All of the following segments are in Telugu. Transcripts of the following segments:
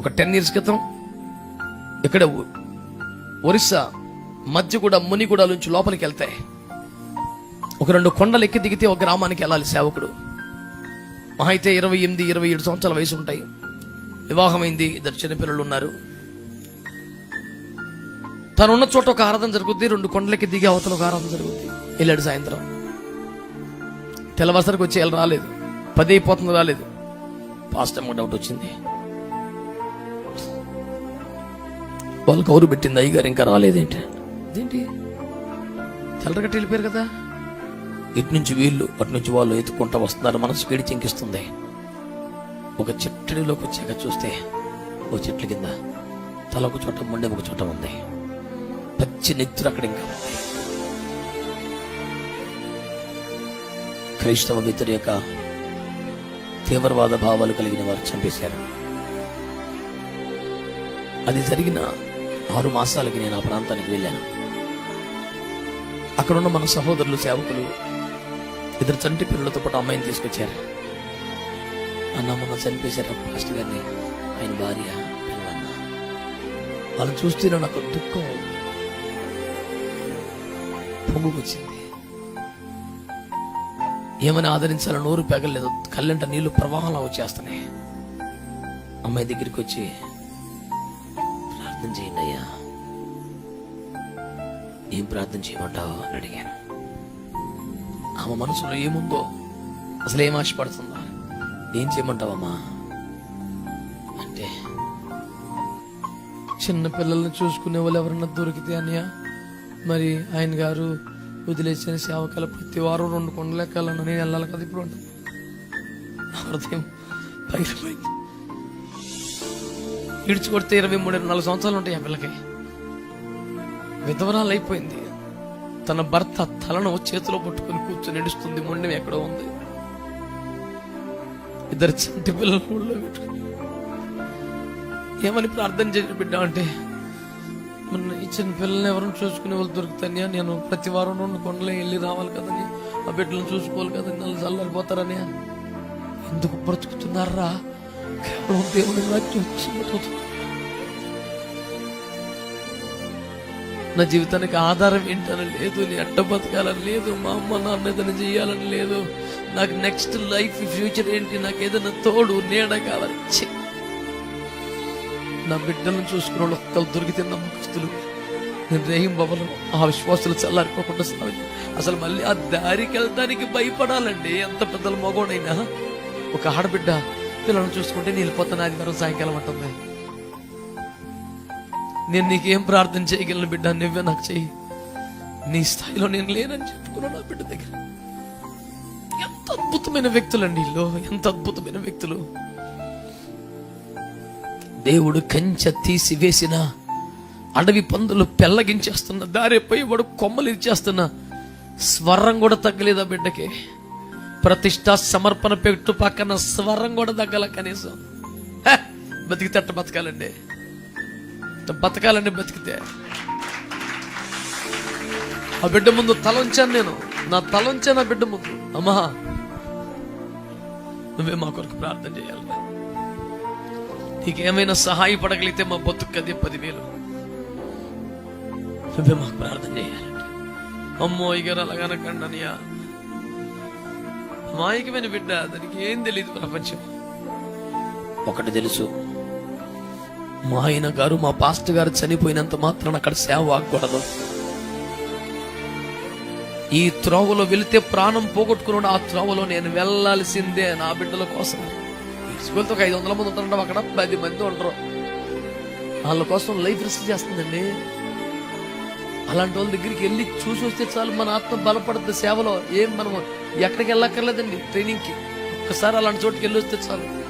ఒక టెన్ ఇయర్స్ క్రితం ఇక్కడ ఒరిస్సా మధ్యగూడ మునిగూడ నుంచి లోపలికి వెళ్తాయి ఒక రెండు కొండలు ఎక్కి దిగితే ఒక గ్రామానికి వెళ్ళాలి సేవకుడు. మహా అయితే ఇరవై ఎనిమిది ఇరవై ఏడు సంవత్సరాల వయసు ఉంటాయి. వివాహమైంది ఇద్దరు చిన్నపిల్లలు ఉన్నారు. తను ఉన్న చోట ఒక ఆరాధన జరుగుద్ది రెండు కొండలకి దిగి అవతల ఒక ఆరాధన జరుగుద్ది. వెళ్ళాడు సాయంత్రం. తెల్లవారుసరికి వచ్చి వెళ్ళి రాలేదు పది అయిపోతుంది రాలేదు. పాస్ట్ టైం డౌట్ వచ్చింది. వాళ్ళు కౌరు పెట్టింది అయ్యగారు ఇంకా రాలేదేంటి? ఏంటి తెల్లరగట్టి వెళ్ళిపోయారు కదా? ఇటు నుంచి వీళ్ళు అటు నుంచి వాళ్ళు ఎత్తుకుంటా వస్తున్నారు. మనసు వేడి చింకిస్తుంది. ఒక చెట్టులోకి వచ్చాక చూస్తే ఓ చెట్ల కింద తల ఒక చోట మొండె ఒక చోట ఉంది. పచ్చి నెత్తురు అక్కడ ఇంకా ఉంది. క్రైస్తవ వ్యతిరేక తీవ్రవాద భావాలు కలిగిన వారు చంపేశారు. అది జరిగిన ఆరు మాసాలకి నేను ఆ ప్రాంతానికి వెళ్ళాను. అక్కడున్న మన సహోదరులు సేవకులు ఇద్దరు చంటి పిల్లలతో పాటు అమ్మాయిని తీసుకొచ్చారు. అన్న మొన్న చనిపేశారు ఫాస్ట్ గారిని ఆయన భార్య పిల్లన్న వాళ్ళని చూస్తే నాకు దుఃఖం పొంగుకొచ్చింది. ఏమని ఆదరించాలో నోరు పెగలేదు. కళ్ళంట నీళ్ళు ప్రవాహంలో వచ్చేస్తున్నాయి. అమ్మాయి దగ్గరికి వచ్చి ప్రార్థన చేయండి అయ్యా. ఏం ప్రార్థన చేయమంటావు అని అడిగాను. ఆమె మనసులో ఏముందో అసలు ఏం ఆశపడుతుందా ఏం చేయమంటావమ్మా? అంటే చిన్న పిల్లల్ని చూసుకునే వాళ్ళు ఎవరన్నా దొరికితే అన్నయ్య మరి ఆయన గారు వదిలేసిన సేవకాల ప్రతి వారం రెండు కొండలు ఎక్కాలన్న నేను వెళ్ళాలి కదా ఇప్పుడు హృదయం పగిలిపోయింది కొడితే ఇరవై మూడు ఇరవై నాలుగు సంవత్సరాలు ఉంటాయి ఆ పిల్లకి. విధవరాలు అయిపోయింది. తన భర్త తలను చేతిలో పట్టుకొని కూర్చొని నడుస్తుంది మొండెం ఎక్కడో ఉంది. ఇద్దరు చంటి పిల్లలు ఊళ్ళో పెట్టుకుని. ఏమని ప్రార్థన చేసి బిడ్డ అంటే మొన్న ఇచ్చిన పిల్లల్ని ఎవరిని చూసుకునే వాళ్ళు దొరుకుతాయని నేను ప్రతి వారం రెండు కొండలే వెళ్ళి రావాలి కదని ఆ బిడ్డలను చూసుకోవాలి కదని నన్ను చల్లారిపోతారని ఎందుకు బ్రతుకుతున్నారా? కేవలం దేవుని రాజ్యం నా జీవితానికి ఆధారం ఏంటని లేదు నేను అడ్డ బతకాలని లేదు మా అమ్మ నాన్న ఏదైనా చేయాలని లేదు. నాకు నెక్స్ట్ లైఫ్ ఫ్యూచర్ ఏంటి నాకు ఏదైనా తోడు నీడ కావాలి. నా బిడ్డలను చూసుకున్న వాళ్ళు ఒక్కరు దొరికితే నమ్మకస్తులు. నేను రేహిం బాబలు ఆ విశ్వాసులు చల్లారిపోకుండా సాగు అసలు మళ్ళీ ఆ దారికి వెళ్ళడానికి భయపడాలండి. ఎంత పెద్దల మగోడైనా. ఒక ఆడబిడ్డ పిల్లలను చూసుకుంటే నేను వెళ్ళిపోతాను ఆదివారం సాయంకాలం ఉంటుంది నేను నీకేం ప్రార్థన చేయగలను బిడ్డ నువ్వే నాకు చెయ్యి. నీ స్థాయిలో నేను లేనని చెప్పుకున్నాను నా బిడ్డ దగ్గర. ఎంత అద్భుతమైన వ్యక్తులండి ఇల్లు ఎంత అద్భుతమైన వ్యక్తులు. దేవుడు కంచె తీసి వేసిన అడవి పందులు పెల్లగించేస్తున్న దారిపోయి వాడు కొమ్మలు ఇచ్చేస్తున్న స్వరం కూడా తగ్గలేదు ఆ బిడ్డకి. ప్రతిష్ట సమర్పణ పెట్టు పక్కన స్వరం కూడా తగ్గల కనీసం. బతికితే అట్ట బతకాలండి? బతకాలండి బతికితే? ఆ బిడ్డ ముందు తల ఉంచాను నేను. నా తల నా బిడ్డ ముందు. అమ్మా నువ్వే మా కొరకు ప్రార్థన చేయాలి. నీకేమైనా సహాయపడగలిగితే మా బతుకది పదివేలు. నువ్వే మాకు ప్రార్థన చేయాలి అమ్మో ఇగర అలాగనకండి అనియా మాయకమైన బిడ్డ దానికి ఏం తెలియదు ప్రపంచం. ఒకటి తెలుసు మా ఆయన గారు మా పాస్టర్ గారు చనిపోయినంత మాత్రాన అక్కడ సేవ ఆగకూడదు. ఈ త్రోవలో వెళితే ప్రాణం పోగొట్టుకున్నాడు ఆ త్రోవలో నేను వెళ్ళాల్సిందే నా బిడ్డల కోసం. స్కూల్తో ఒక ఐదు వందల మంది ఉంటారు అక్కడ పది మంది ఉండరు. వాళ్ళ కోసం లైఫ్ రిస్క్ చేస్తుందండి. అలాంటి వాళ్ళ దగ్గరికి వెళ్ళి చూసి వస్తే చాలు మన ఆత్మ బలపడుతుంది సేవలో. ఏం మనము ఎక్కడికి వెళ్ళక్కర్లేదండి ట్రైనింగ్కి. ఒక్కసారి అలాంటి చోటుకి వెళ్ళొస్తే చాలు.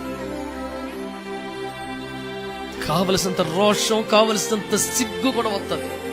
కావలసినంత రోషం కావలసినంత సిగ్గు కూడా వస్తుంది.